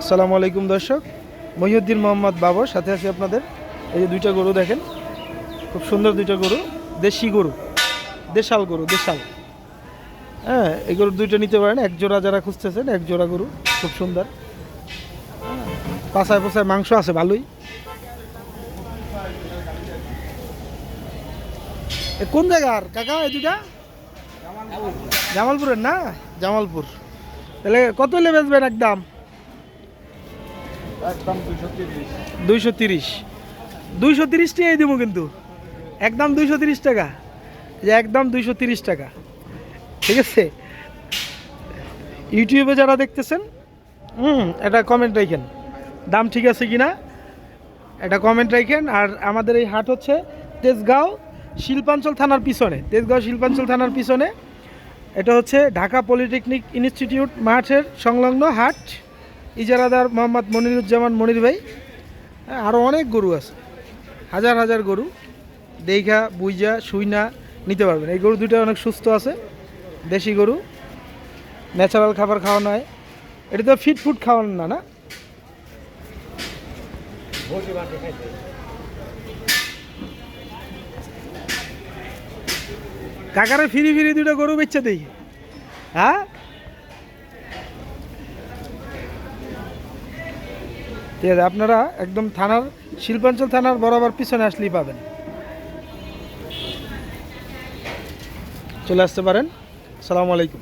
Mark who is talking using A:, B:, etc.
A: আসসালামু আলাইকুম দর্শক মহিউদ্দিন মোহাম্মদ বাবর সাথে আছি আপনাদের। এই যে দুইটা গরু দেখেন খুব সুন্দর দুইটা গরু দেশি গরু দেশাল গরু দেশাল। হ্যাঁ এই গরু দুইটা নিতে পারেন এক জোড়া যারা খুঁজতেছেন এক জোড়া গরু খুব সুন্দর। হ্যাঁ, পাছায় পাছায় মাংস আছে ভালোই। কোন জায়গার কাকা এই দুইটা? জামালপুরের না? জামালপুর। তাহলে কত হলে বেচবেন একদম?
B: একদম
A: দুইশো তিরিশ। দুইশো কিন্তু। একদম দুইশো তিরিশ টাকা। যে একদম দুইশো তিরিশ টাকা। ঠিক আছে? ইউটিউবে যারা দেখতেছেন, হুম এটা কমেন্ট রাখেন। দাম ঠিক আছে কি না এটা কমেন্ট রাখেন। আর আমাদের এই হাট হচ্ছে তেজগাঁও শিল্পাঞ্চল থানার পিছনে। তেজগাঁও শিল্পাঞ্চল থানার পিছনে। এটা হচ্ছে ঢাকা পলিটেকনিক ইনস্টিটিউট মাঠের সংলগ্ন হাট। ইজারাদার মোহাম্মদ মনিরুজ্জামান মনির ভাই হ্যাঁ, আরও অনেক গরু আছে। হাজার হাজার গরু দেইঘা বুইজা সুইনা নিতে পারবেন। এই গরু দুটো অনেক সুস্থ আছে দেশি গরু ন্যাচারাল খাবার খাওয়ানো হয়। এটা তো ফিট ফুড খাওয়ানো না না? কাকারে ফিরি ফিরি দুটো গরু বেচছে দেখি হ্যাঁ? ঠিক আছে আপনারা একদম থানার, শিল্পাঞ্চল থানার বরাবর পিছনে আসলেই পাবেন। চলে আসতে পারেন। সালামু আলাইকুম।